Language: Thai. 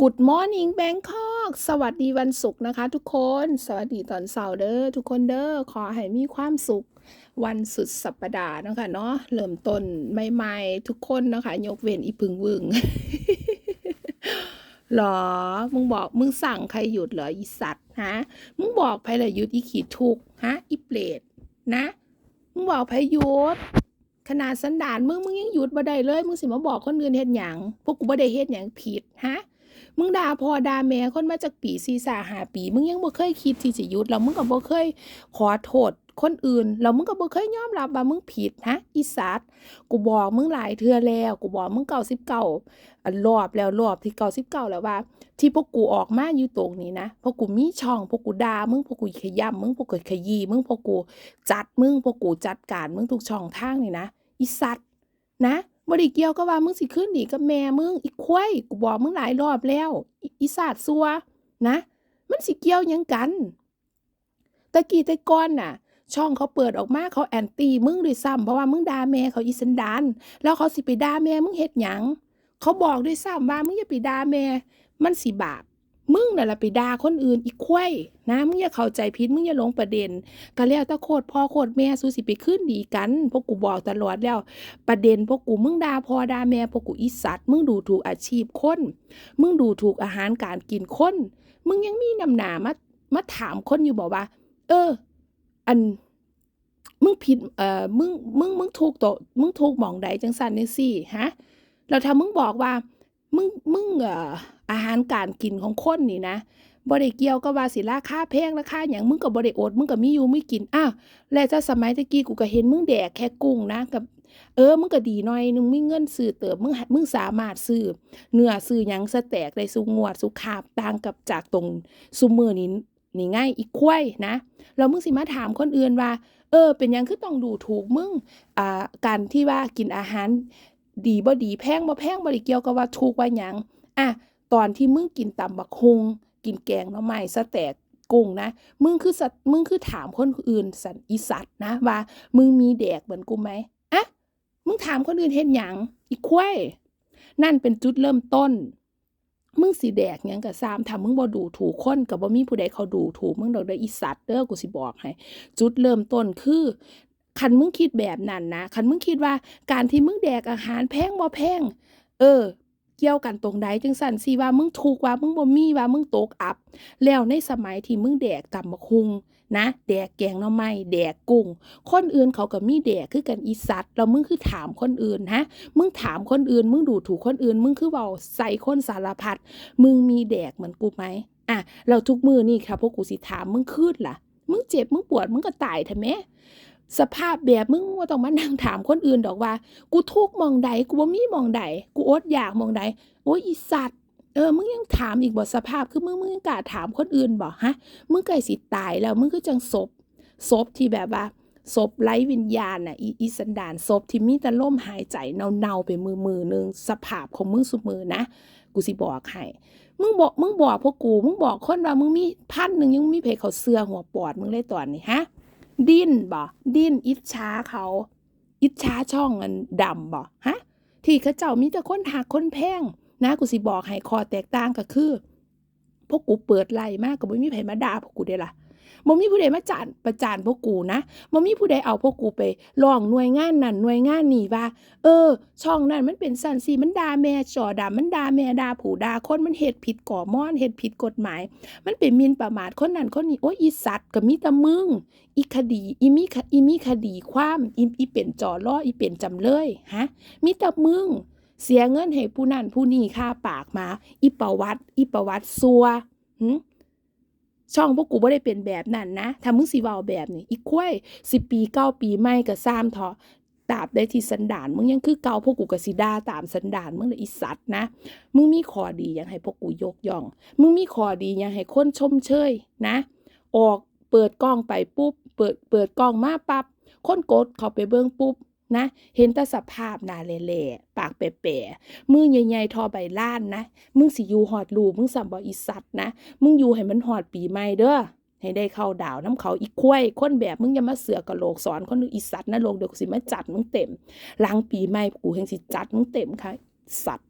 Good morning Bangkok สวัสดีวันศุกร์นะคะทุกคน สวัสดีตอนเสาร์เด้อทุกคนเด้อ ขอให้มีความสุข วันสุดสัปดาห์นะคะเนาะ เริ่มต้นใหม่ๆ ทุกคนนะคะ ยกเว้นอีพึงวึงหรอ มึงบอกมึงสั่งใครหยุดเหรออีสัตว์ฮะ มึงบอกใครเลยหยุดอีขีดทุกฮะ อีเปรตนะ มึงบอกใครหยุดขนาดสันดานมึงมึงยังหยุดบ่ได้เลย มึงสิมาบอกคนอื่นเฮ็ดหยังพวกกูบ่ได้เฮ็ดหยังผิดฮะ มึงด่าพ่อด่าแม่คนมาจากปีสี่สาหาปี มึงยังบ่เคยคิดที่จะหยุดแล้วมึงก็บ่เคยขอโทษคนอื่นแล้วมึงก็บ่เคยยอมรับว่ามึงผิดฮะอีสัตว์กูบอกมึงหลายเทื่อแล้ว กูบอกมึง99อันรอบแล้วรอบที่99แล้วว่า ที่พวกกูออกมาอยู่ตรงนี้นะพวกกูมีช่องพวกกูด่ามึงพวกกูขย้ำมึงพวกกูขยี้มึงพวกกูจัดมึงพวกกูจัดการมึงทุกช่องทางนี่นะอีสัตว์นะ บ่ได้เกี่ยวก็ว่ามึงสิขึ้นดีกับแม่มึงอีควายกูบอกมึงหลายรอบแล้วอีศาสตร์ซัวนะ มันสิเกี่ยวยังกันตะกี้แต่ก้อนน่ะ ช่องเขาเปิดออกมาเขาแอนตี้มึงด้วยซ้ำเพราะว่ามึงด่าแม่เขาอีสันดานแล้วเขาสิไปด่าแม่มึงเฮ็ดหยังเขาบอกด้วยซ้ำว่ามึงอย่าไปด่าแม่มันสิบาป มึงน่ะละไปด่าคนอื่นอีกควยนะมึงอย่าเข้าใจผิดมึงอย่าหลงประเด็น ก็แล้วต่โคตรพ่อโคตรแม่สู้สิไปขึ้นดีกันพวกกูบอกตลอดแล้ว ประเด็นพวกกูมึงด่าพ่อด่าแม่พวกกูอีสัตว์มึงดูถูกอาชีพคนมึงดูถูกอาหารการกินคนมึงยังมีนำหนามามาถามคนอยู่บอกว่า เออ อันมึงผิดเอ่อมึงมึงมึงถูกโตมึงถูกหมองใดจังซั่นจังซี่ฮะแล้วถ้ามึงบอกว่า มึงมึงเอ่อ อาหารการกินของคนนี่นะบ่ได้เกี่ยวกับว่าสิราคาแพงราคาหยังมึงก็บ่ได้อดมึงก็มีอยู่มีกินอ้าวแล้วถ้าสมัยตะกี้กูก็เห็นมึงแดกแค่กุ้งนะกับเออมึงก็ดีหน่อยนึงมีเงินซื้อเติบมึงมึงสามารถซื้อเนื้อซื้อหยังสเตกได้ซุงวดซุคาบต่างกับจากตรงซุมื้อนี้นี่ไงอีกควยนะแล้วมึงสิมาถามคนอื่นว่า เออ เป็นยังคือต้องดูถูกมึงอ่าการที่ว่ากินอาหารดีบ่ดีแพงบ่แพงบ่ได้เกี่ยวกับว่าถูกว่าหยังอะ ตอนที่มึงกินตำบักหุ่งกินแกงหน่อไม้สเต็กกุ้งนะ มึงคือสัตมึงคือถามคนอื่นสันอีสัตว์นะว่า มึงมีแดกเหมือนกูไหมอะมึงถามคนอื่นเฮ็ดหยังอีควายนั่นเป็นจุดเริ่มต้น มึงสิแดกยังก็ซ้ำถ้ามึงบ่ดูถูกคนก็บ่มีผู้ใดเขาดูถูกมึงดอกเด้ออีสัตว์เด้อกูสิบอกให้จุดเริ่มต้นคือคันมึงคิดแบบนั้นนะคันมึงคิดว่าการที่มึงแดกอาหารแพงบ่แพง เออเกี่ยวกันตรงใดจังซั่นสิว่ามึงถูกว่ามึงบ่มีว่ามึงตกอับ แล้วในสมัยที่มึงแดกตำบักหุ่งนะแดกแกงหน่อไม้แดกกุ้ง คนอื่นเขาก็มีแดกคือกันอีสัตว์แล้วมึงคือถามคนอื่นฮะมึงถามคนอื่น มึงดูถูกคนอื่น มึงคือเว้าใส่คนสารพัดมึงมีแดกเหมือนกูไหมอะแล้วทุกมือนี่ค่ะพวกกูสิถามมึงคืดล่ะ มึงเจ็บมึงปวดมึงก็ตายเถอะแหม สภาพแบบมึงบ่ต้องมานั่งถามคนอื่นดอกว่า กูทุกมองใดกูบ่มีมองใดกูอดอยากมองใดโอ๊ยอีสัตว์เออมึงยังถามอีกบ่สภาพคือมึงมึงยังกล้าถามคนอื่นบ่ฮะมึงใกล้สิตายแล้วมึงคือจังศพศพที่แบบว่าศพไร้วิญญาณน่ะอีอีสันดานศพที่มีแต่ลมหายใจเน่าๆไปมือๆหนึงสภาพของมึงซุมือนะกูสิบอกให้มึงบอกมึงบอกพวกกู มึงบอกคนว่ามึงมีพันหนึ่งยังมีเพเขาเสือหัวปอดมึงเลยตอนนี้ฮะ ดิ้นบ่ดิ้นอิจฉาเขา อิจฉาช่องอันดำบ่ฮะที่เขาเจ้ามีแต่คนหักคนแพงนะกูสิบอกให้คอแตกต่างก็คือพวกกูเปิดไล่มากก็บ่มีไผมาด่าพวกกูเด้ล่ะ บ่มีผู้ใดมาจานประจานพวกกูนะบ่มีผู้ใดเอาพวกกูไปร้องหน่วยงานนั่นหน่วยงานนี่ว่า เออ ช่องนั้นมันเป็นสันสิมันด่าแม่จอดามันด่าแม่ด่าผู้ด่าคนมันเฮ็ดผิดก่อม่อนเฮ็ดผิดกฎหมาย มันเป็นมินประมาทคนนั้นคนนี้โอ้ยอีสัตว์ก็มีแต่มึงอีคดีอีมีคอีมีคดีความอีอีเป็นจอล้ออีเป็นจำเลยฮะมีแต่มึงเสียเงินให้ผู้นั่นผู้นี่ค่าปากมา อีประวัติ อีประวัติซัวหึ ช่องพวกกูบ่ได้เป็นแบบนั้นนะถ้ามึงสิเว้าแบบนี้อีกควายสิปีเก้าปีไม่ก็ซ้ำเถาะตาบได้ที่สันดานมึงยังคือเก่าพวกกูก็สิด่าตามสันดานมึงเลยอีสัตว์นะ มึงมีข้อดียากให้พวกกูยกย่อง มึงมีข้อดียากให้คนชมเชยนะ ออกเปิดกล้องไปปุ๊บ เปิดเปิดกล้องมาปับ๊บคนกดเข้าไปเบิ่งปุ๊บ นะ เห็นแต่สภาพหน้าเล่ๆปากเป๋ๆมือใหญ่ๆทอใบล้านนะ มึงสิอยู่หอดลูมึงสำบ่อีสัตว์นะ มึงอยู่ให้มันหอดปีใหม่เด้อให้ได้เข้าดาวน้ำเขาอีกควยคนแบบมึงอย่ามาเสือกกะโหลกสอนคนอีสัตว์นะโลกเดี๋ยวกูสิมาจัดมึงเต็มหลังปีใหม่กูแห่งสิจัดมึงเต็มค่ะสัตว์